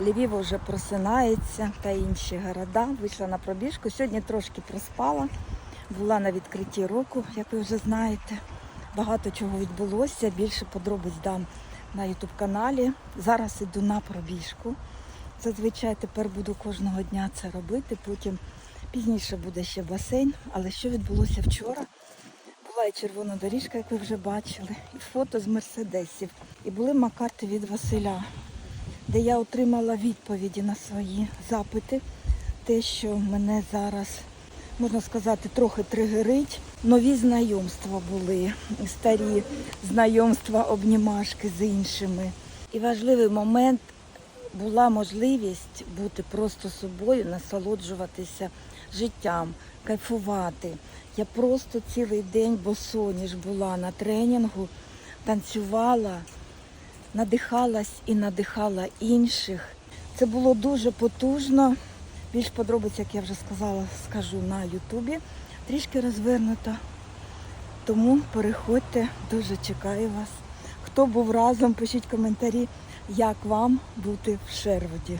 Львів вже просинається та інші города. Вийшла на пробіжку. Сьогодні трошки проспала. Була на відкритті року, як ви вже знаєте. Багато чого відбулося. Більше подробиць дам на Ютуб каналі. Зараз іду на пробіжку. Зазвичай тепер буду кожного дня це робити. Потім пізніше буде ще басейн. Але що відбулося вчора? Була і червона доріжка, як ви вже бачили, і фото з мерседесів. І були макарти від Василя, де я отримала відповіді на свої запити. Те, що мене зараз, можна сказати, трохи тригерить. Нові знайомства були, старі знайомства, обнімашки з іншими. І важливий момент була можливість бути просто собою, насолоджуватися життям, кайфувати. Я просто цілий день босоніж була на тренінгу, танцювала, надихалась і надихала інших. Це було дуже потужно. Більш подробиць, як я вже сказала, скажу на Ютубі. Трішки розвернуто. Тому переходьте, дуже чекаю вас. Хто був разом, пишіть коментарі, як вам бути в Шервуді.